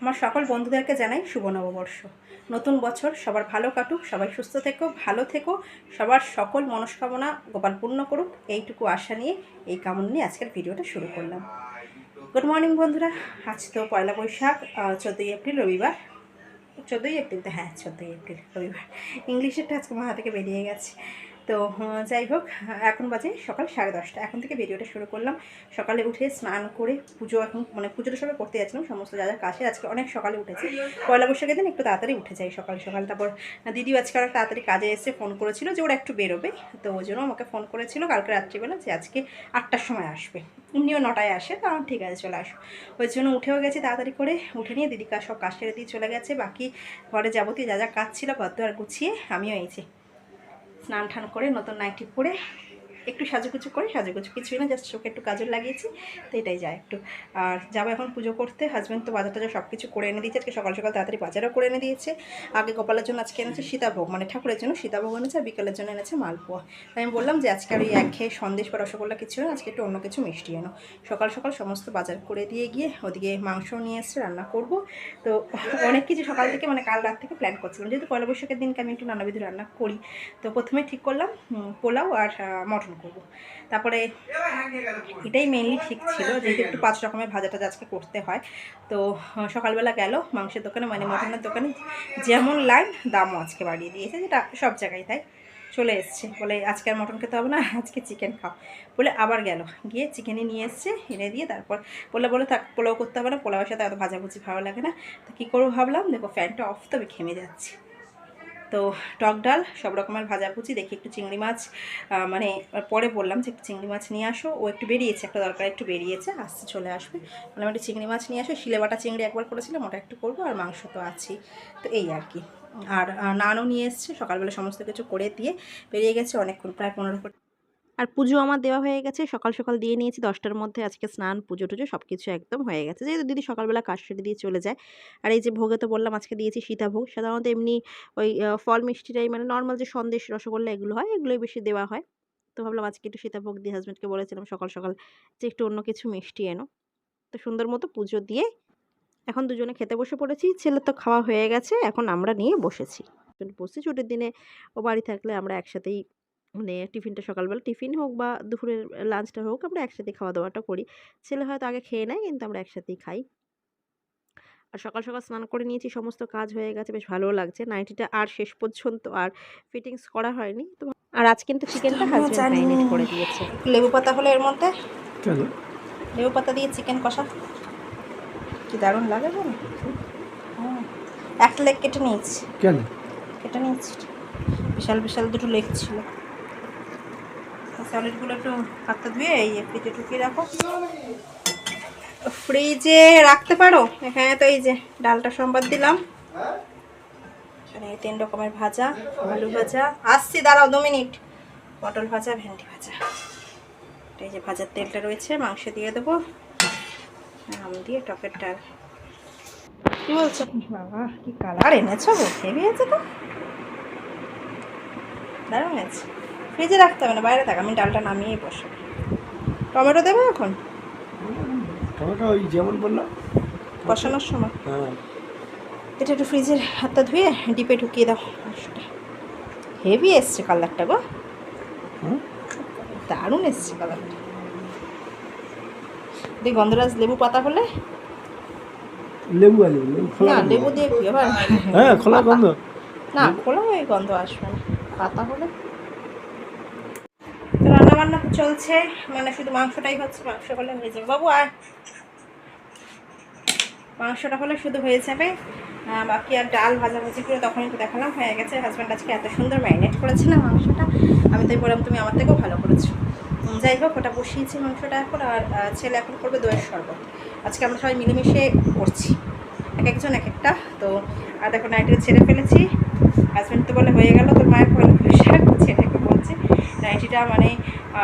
আমার সকল বন্ধুদেরকে জানাই শুভ নববর্ষ। নতুন বছর, সবার ভালো কাটুক, সবাই সুস্থ থেকো, ভালো থেকো, সবার সকল মনস্কামনা গোপাল পূর্ণ করুক, এইটুকু আশা নিয়ে এই কামনা নিয়ে আজকের ভিডিওটা শুরু করলাম। গুড মর্নিং বন্ধুরা, আজ তো পয়লা বৈশাখ চোদ্দোই এপ্রিল, রবিবার। চোদ্দোই এপ্রিল হ্যাঁ চোদ্দোই এপ্রিল, রবিবার। ইংলিশেরটা আজকে মাথা থেকে বেরিয়ে গেছে। তো যাই হোক, এখন বাজে সকাল সাড়ে দশটা। এখন থেকে ভিডিওটা শুরু করলাম। সকালে উঠে স্নান করে পুজো এখন মানে পুজোটা সবাই করতে যাচ্ছিলাম, সমস্ত যা যা কাছে আজকে অনেক সকালে উঠেছি। পয়লা বৈশাখের দিন একটু তাড়াতাড়ি উঠে যাই সকাল সকাল। তারপর দিদিও আজকে অনেক তাড়াতাড়ি কাজে এসে ফোন করেছিল যে ওরা একটু বেরোবে। তো ওই জন্য আমাকে ফোন করেছিল কালকে রাত্রিবেলা যে আজকে আটটার সময় আসবে। এমনিও নটায় আসে, তো আমার ঠিক আছে, চলে আসো ওই জন্য উঠেও গেছি তাড়াতাড়ি করে, উঠে নিয়ে দিদি কাজ সব কাজ সেরে দিয়ে চলে গেছে। বাকি ঘরে যাবতীয় যা যা কাজ ছিল গদ্দ আর গুছিয়ে আমিও এইছি স্নান টান করে নতুন নাইটি পরে একটু সাজুগুজু করে, সাজুগুজু কিছুই না জাস্ট চোখে একটু কাজল লাগিয়েছি, তো এটাই যায় একটু। আর যাব এখন পুজো করতে হাজব্যান্ড তো বাজার টাজার সব কিছু করে এনে দিয়েছে, আজকে সকাল সকাল তাড়াতাড়ি বাজারও করে এনে দিয়েছে। আগে গোপালের জন্য আজকে এনেছে সীতাভোগ মানে ঠাকুরের জন্য সীতাভোগ এনেছে, আর বিকেলের জন্য এনেছে মালপোয়া। তাই আমি বললাম যে আজকে আর ওই এক খেয়ে সন্দেশ বা রসগোল্লা কিছু না, আজকে একটু অন্য কিছু মিষ্টি এনো। সকাল সকাল সমস্ত বাজার করে দিয়ে গিয়ে ওদিকে মাংস নিয়ে এসে রান্না করব। তো অনেক কিছু সকাল থেকে মানে কাল রাত থেকে প্ল্যান করছিলাম। যেহেতু পয়লা বৈশাখের দিনকে আমি একটু নানাবিধ রান্না করি, তো প্রথমে ঠিক করলাম পোলাও আর মটন করব। তারপরে এটাই মেনলি ঠিক ছিল, যেহেতু একটু পাঁচ রকমের ভাজা টাজা আজকে করতে হয়। তো সকালবেলা গেল, মাংসের দোকানে মানে মটনের দোকানে, যেমন লাইন দামও আজকে বাড়িয়ে দিয়েছে, যেটা সব জায়গায় তাই চলে এসছে। বলে, আজকে আর মটন খেতে হবে না, আজকে চিকেন খাও। বলে, আবার গেল। গিয়ে চিকেনই নিয়ে এসছে, এনে দিয়ে তারপর বলে বলে, থাক, পোলাও করতে হবে না, পোলাওয়ের সাথে এত ভাজাভুজি ভালো লাগে না। তো কী করব ভাবলাম, দেখো ফ্যানটা অফ তবে ঘেমে যাচ্ছে। তো টক ডাল, সব রকমের ভাজাভুজি দেখি একটু চিংড়ি মাছ মানে পরে বললাম যে একটু চিংড়ি মাছ নিয়ে আসো। ও একটু বেরিয়েছে, একটা দরকার একটু বেরিয়েছে, আসছে, চলে আসবে। বললাম একটু চিংড়ি মাছ নিয়ে আসো, শিলে বাটা চিংড়ি একবার করেছিলাম, ওটা একটু করব, আর মাংস তো আছেই। তো এই আর কি। আর নানও নিয়ে এসছে, সকালবেলা সমস্ত কিছু করে দিয়ে বেরিয়ে গেছে, অনেকক্ষণ, প্রায় পনেরো আর পুজো আমার দেওয়া হয়ে গেছে। সকাল সকাল দিয়ে নিয়েছি। দশটার মধ্যে আজকে স্নান, পুজো, টুজো সব কিছু একদম হয়ে গেছে। যেহেতু দিদি সকালবেলা সেরে দিয়ে চলে যায়। আর এই যে ভোগে তো বললাম, আজকে দিয়েছি সীতাভোগ। সাধারণত এমনি ওই ফল মিষ্টিটাই মানে নর্মাল যে সন্দেশ, রসগোল্লা এগুলো হয়, এগুলোই বেশি দেওয়া হয়। তো ভাবলাম আজকে একটু সীতাভোগ দিয়ে হাজব্যান্ডকে বলেছিলাম, সকাল সকাল যে একটু অন্য কিছু মিষ্টি এনো। তো সুন্দর মতো পুজো দিয়ে এখন দুজনে খেতে বসে পড়েছি। ছেলে তো খাওয়া হয়ে গেছে, এখন আমরা নিয়ে বসেছি। বসছি ছুটির দিনে। ও বাড়ি থাকলে আমরা একসাথেই মানে টিফিনটা সকালবেলা টিফিন হোক বা দুপুরের লাঞ্চটা হোক আমরা একসাথে খাওয়া দাওয়াটা করি। ছেলে হয়তো আগে খেয়ে নেয় কিন্তু আমরা একসাথেই খাই। আর সকাল সকাল স্নান করে নিয়েছি সমস্ত কাজ হয়ে গেছে বেশ ভালোও লাগছে। নাইটিটা আর শেষ পর্যন্ত আর ফিটিংস করা হয়নি। তো আর আজ কিন্তু চিকেনটা ম্যারিনেট করে দিয়েছে। লেবু পাতা হলো এর মধ্যে? লেবু পাতা দিয়ে চিকেন কষা। কি দারুণ লাগে বলো। একটা লেগ কেটে নিয়েছি। কেন? কেটে নিয়েছি। বিশাল বিশাল দুটো লেগ ছিল। সলিডগুলো একটু হাতটা ধুয়ে এই ফ্রিজে ঢুকিয়ে রাখো। ফ্রিজে রাখতে পারো? এখানে তো এই যে ডালটা সম্বাদ দিলাম। তিন রকমের ভাজা, আলু ভাজা। আসছি, দাঁড়াও দু মিনিট। পটল ভাজা, ভেন্ডি ভাজা। এই যে ভাজার তেলটা রয়েছে, মাংস দিয়ে দেবো। আম দিয়ে টকের ডাল কি বলছো? বাবা, কি কালার এনেছো হেভি আছে তো। দারুণ আছে ফ্রিজে রাখতে হবে না বাইরে থাক আমি ডালটা নামিয়েই বসে। টমেটো দেবো এখন? টমেটো ওই যেমন বললাম বসানোর সময়? হ্যাঁ। এটা একটু ফ্রিজের হাতটা ধুয়ে ডিপে ঢুকিয়ে দাও। হেভি এসছে কালারটা গো? দারুণ এসছে কালারটা। দিয়ে গন্ধরাজ লেবু পাতা হলে? লেবু আছে লেবু না লেবু দিয়ে কি আবার? হ্যাঁ খোলা গন্ধ। না খোলা ওই গন্ধ আসবে না। পাতা হলে? তো রান্না বান্না তো চলছে। মানে শুধু মাংসটাই হচ্ছে, মাংস হলে হয়ে যাবে। বাবু আর মাংসটা হলে শুধু হয়ে যাবে। বাকি আর ডাল ভাজাভাজি করে তখনই তো দেখালাম। হয়ে গেছে। হাজব্যান্ড আজকে এত সুন্দর ম্যারিনেট করেছে না মাংসটা। আমি তাই বললাম, তুমি আমার থেকেও ভালো করেছ। যাই হোক, ওটা বসিয়েছি মাংসটা এখন আর ছেলে এখন করবে দইয়ের শরবত। আজকে আমরা সবাই মিলেমিশে করছি। এক একজন এক একটা। তো, আর দেখো নাইটিটা ছেড়ে ফেলেছি। হাজব্যান্ড তো বলে, হয়ে গেল, তোর মায়ের পয়লা বৈশাখ ছেলেকে বলছে। নাইটিটা মানে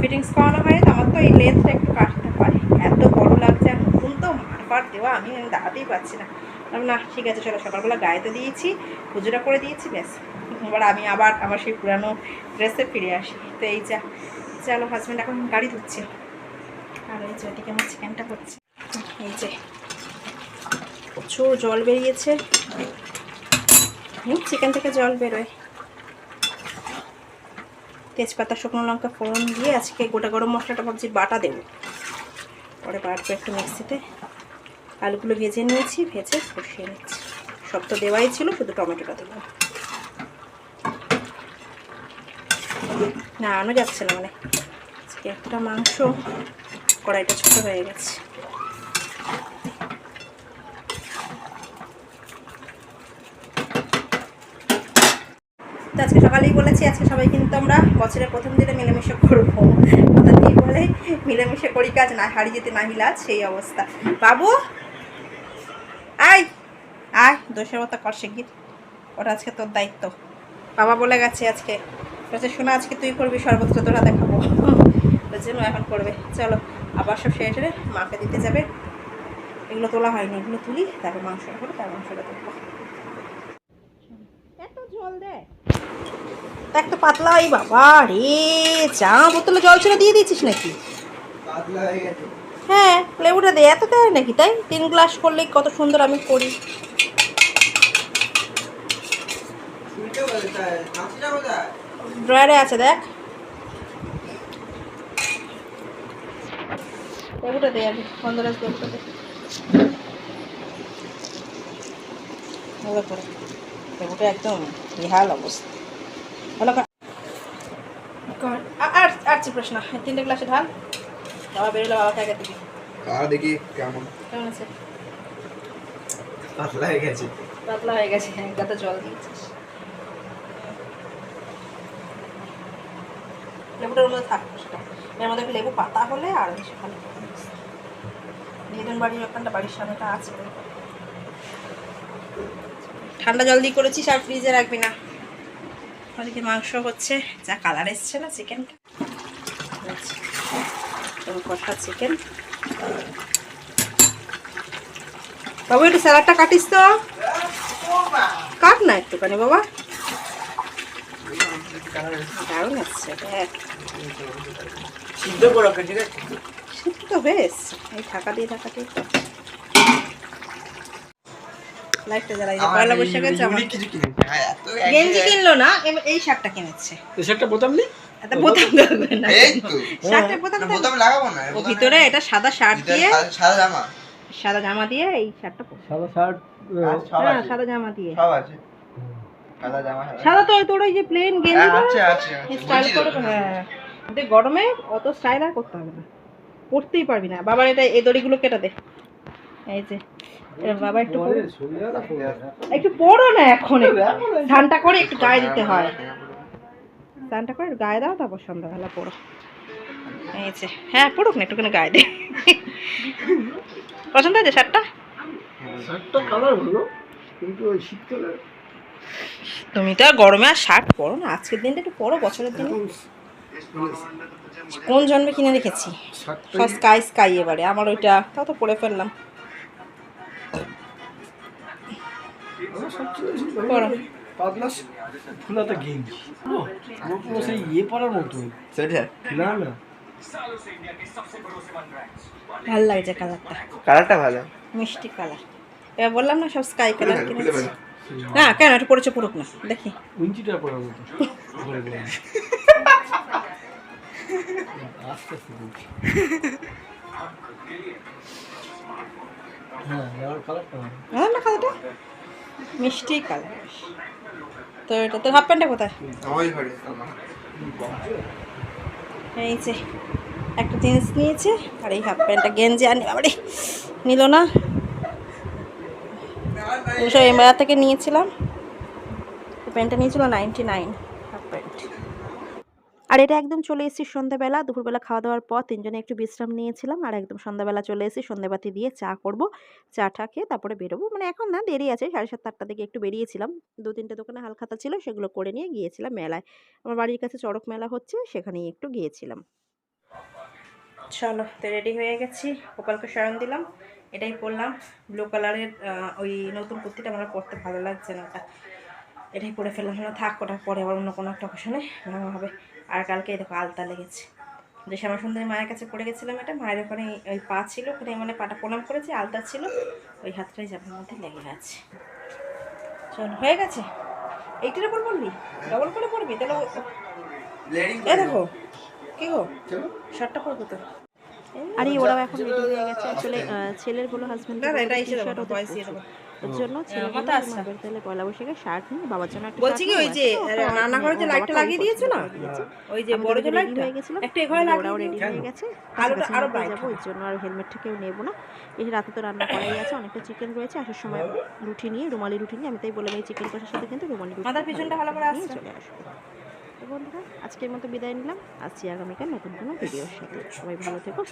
ফিটিংস করানো হয় তো আমার তো এই লেন্থটা একটু কাটতে পারে। এত বড় লাগছে, আর নতুন তো মারপাট দেওয়া, আমি দাঁড়াতেই পারছি না। না, ঠিক আছে, চলো, সকালবেলা গায়েতে দিয়েছি, পুজোটা করে দিয়েছি, ব্যাস। এবার আমি আবার আমার সেই পুরানো ড্রেসে ফিরে আসি। তো এই যা, চলো হাজব্যান্ড এখন গাড়ি ধুচ্ছে আর এই যে ওদিকে আমার চিকেনটা করছে। এই যে, প্রচুর জল বেরিয়েছে। চিকেন থেকে জল বেরোয়। তেজপাতা, শুকনো লঙ্কা ফোড়ন দিয়ে আজকে গোটা গরম মশলাটা ভাবছি বাটা দেবো। পরে বাটবো একটু মিক্সিতে। আলুগুলো ভেজে নিয়েছি, ভেজে কষিয়ে নিচ্ছি। সব তো দেওয়াই ছিল, শুধু টমেটোটা দেবো। না আনো যাচ্ছে না মানে। আজকে একটা মাংস, কড়াইটা ছোট হয়ে গেছে। আজকে সকালেই বলেছি, আজকে সবাই কিন্তু আমরা বছরের প্রথম দিনে মিলেমিশে করব। কথা দিয়ে বলে মিলেমিশে করি কাজ, না হারিয়ে যেতে, না মিলাজ সেই অবস্থা। বাবু, আয় আয়, দোষের মতো কর শিগগির। ওটা আজকে তোর দায়িত্ব। বাবা বলে গেছে আজকে। বলছে, শোনা, আজকে তুই করবি, সর্বত্র তোরা দেখাবো। ওর জন্য এখন করবে। চলো, আবার সব শেষ রে মাকে দিতে যাবে। এগুলো তোলা হয়নি। এগুলো তুলি, তারপর মাংসটা করে তার মাংসটা তুলবো। এত জল দেয় দেখ তো পাতলা এই বাবা রে চা বোতলে জল ছিল দিয়ে দিয়েছিস নাকি? হ্যাঁ লেবুটা দে এত দেয় নাকি? তাই তিন গ্লাস করলেই কত সুন্দর আমি করি। ড্রয়ারে আছে দেখ। লেবুটা দে আমি গন্ধরাজ লেবুটা দে। ভালো করে। লেবুটা একদম বিহাল অবস্থা। ভালো কর। কর। আ- আর আর চিপ্রাস না। তিনটে গ্লাসে ঢাল। বাবা বেরোলে বাবাকে আগে দিবি আর দেখি কেমন। কেমন আছে? পাতলা হয়ে গেছে। পাতলা হয়ে গেছে গাতে জল দিয়েছিস। লেবুটার মধ্যে থাক সেটা। এর মধ্যে একটু লেবু পাতা হলে আর বেশি ভালো বাড়ির ওখানটা বাড়ির সামনেটা আছে। ঠান্ডা জল দিয়ে করেছিস আর ফ্রিজে রাখবি না। ওদিকে মাংস হচ্ছে যা কালার এসছে না চিকেনটা কষা চিকেন বাবু একটু স্যালাডটা কাটিস তো। কাট না একটুখানি বাবা। দারুণ আসছে সিদ্ধ করো সিদ্ধ তো হয়ে এই ঢাকা দিয়ে ঢাকা দিয়ে। লাইটটা জ্বালাই যে পয়লা বৈশাখের জামা কিছু কিনেছে হ্যাঁ গেঞ্জি কিনলো না এই শার্টটা কিনেছে। তো সেটা বোতাম নেই? এটা বোতাম দেবে না। এই তো। শার্টের বোতাম বোতাম লাগাবো না ও ভিতরে এটা সাদা শার্ট দিয়ে সাদা- জামা। সাদা জামা দিয়ে এই শার্টটা সাদা শার্ট হ্যাঁ সাদা জামা দিয়ে। সব আছে। সাদা জামা সাদা সাদা তো তোর ওই যে প্লেন হ্যাঁ, গেঞ্জি। স্টাইল করে হ্যাঁ। গরমে অত স্টাইল আর করতে হবে না। পরতেই পারবি না। বাবার এটা এই দড়িগুলো কেটে দে। এই যে। বাবা একটু পরো। একটু পড়ো না এখন স্নানটা করে একটু গায়ে দিতে হয় স্নানটা করে গায়ে দাও তারপর সন্ধ্যাবেলা পড়ো। এই যে হ্যাঁ পড়ুক না একটুখানি গায়ে দে। পছন্দ হয়েছে শার্টটা? শার্টটা কালার ভালো কিন্তু ওই শীতকালে তুমি তো আর গরমে আর শার্ট পরো না। আজকের দিনটা একটু পরো বছরের দিনে। মানে কোন জন্মে কিনে রেখেছি? সব স্কাই স্কাই এবারে। আমার ওইটা তাও তো পরে ফেললাম। আমার সবচেয়ে বেশি ভালো পাতলা ফুলাতা গেঞ্জি। আমার পুরো সেই ইয়ে পরার মতোই সোয়েটার না না। ভালো লাগছে কালারটা। কালারটা ভালো। মিষ্টি কালার। এবার বললাম না সব স্কাই কালার কিনেছি। না কেন? একটু পড়েছে পড়ুক না। দেখি। উঞ্চিটা পরার মতো। হ্যাঁ না কালারটা? মিষ্টি কালার। তো এটা তোর হাফ প্যান্টটা কোথায়। এই যে একটা জিন্স নিয়েছে আর এই হাফ প্যান্টটা গেঞ্জি আনি বাবারে নিল না। দুশো এমআর থেকে নিয়েছিলাম। প্যান্টটা নিয়েছিল নাইনটি নাইন হাফ প্যান্ট। আর এটা একদম চলে এসেছি সন্ধ্যাবেলা। দুপুরবেলা খাওয়া দাওয়ার পর তিনজনে একটু বিশ্রাম নিয়েছিলাম আর একদম সন্ধ্যাবেলা চলে এসেছি সন্ধ্যাবাতি দিয়ে চা করব। চা টা খেয়ে তারপরে বেরোবো। মানে এখন না দেরি আছে, সাড়ে সাতটা আটটা দিকে একটু বেরিয়েছিলাম। দু তিনটে দোকানে হালখাতা ছিল, সেগুলো করে নিয়ে গিয়েছিলাম মেলায়। আমার বাড়ির কাছে চড়ক মেলা হচ্ছে, সেখানেই একটু গিয়েছিলাম। চলো, তো রেডি হয়ে গেছি। গোপালকে শয়ন দিলাম। এটাই পরলাম। ব্লু কালারের ওই নতুন কুর্তিটা আমার পরতে ভালো লাগছে না ওটা। এটাই পরে ফেললাম। থাক, ওটা পরে আবার অন্য কোনো একটা অকেশনে ভাঙা হবে। আর কালকে দেখো আলতা লেগেছে। যে শ্যামা সুন্দরী মায়ের কাছে পড়ে গেছিলাম এটা মায়ের ওখানে ওই পা ছিল ওখানে মানে পাটা প্রণাম করেছে আলতা ছিল ওই হাতটাই জামার মধ্যে লেগে গেছে। চল হয়ে গেছে? এইটার উপর পড়বি? ডবল করে পড়বি? তাহলে এ দেখো কি গো? শার্টটা পরবো তো। আর এই ওরাও এখন রেডি হয়ে গেছে। আসলে ছেলের বলো হাজবেন্ড না, এটা এসে দেবো, ভয়েস দিয়ে দেবো। ওর জন্য ছেলে মাথা আসছে। পয়লা বৈশাখে শার্ট নিয়ে বাবার জন্য একটা বলছি কি ওই যে নিয়ে আসছে, ওটা রান্নাঘরে যে লাইটটা লাগিয়ে দিয়েছ না। ওই যে বড় যে হয়ে গেছিলাম একটা এখানে লাগিয়ে রেডি হয়ে গেছে। আরো- আরও যাব ওই জন্য আর হেলমেটটা কেউ নেব না। এই রাতে তো রান্না করাই আছে অনেকটা চিকেন রয়েছে আসার সময় রুটি নিয়ে রুমালি রুটি নিয়ে আমি তাই বললাম এই চিকেন কষার সাথে কিন্তু রুমালি রুটি মাথার পিছনটা ভালো করে আসছে। চলে আসব। তো বন্ধুরা আজকের মতো বিদায় নিলাম। আসছি আগামীকাল নতুন কোনো ভিডিওর সাথে। সবাই ভালো থেকো।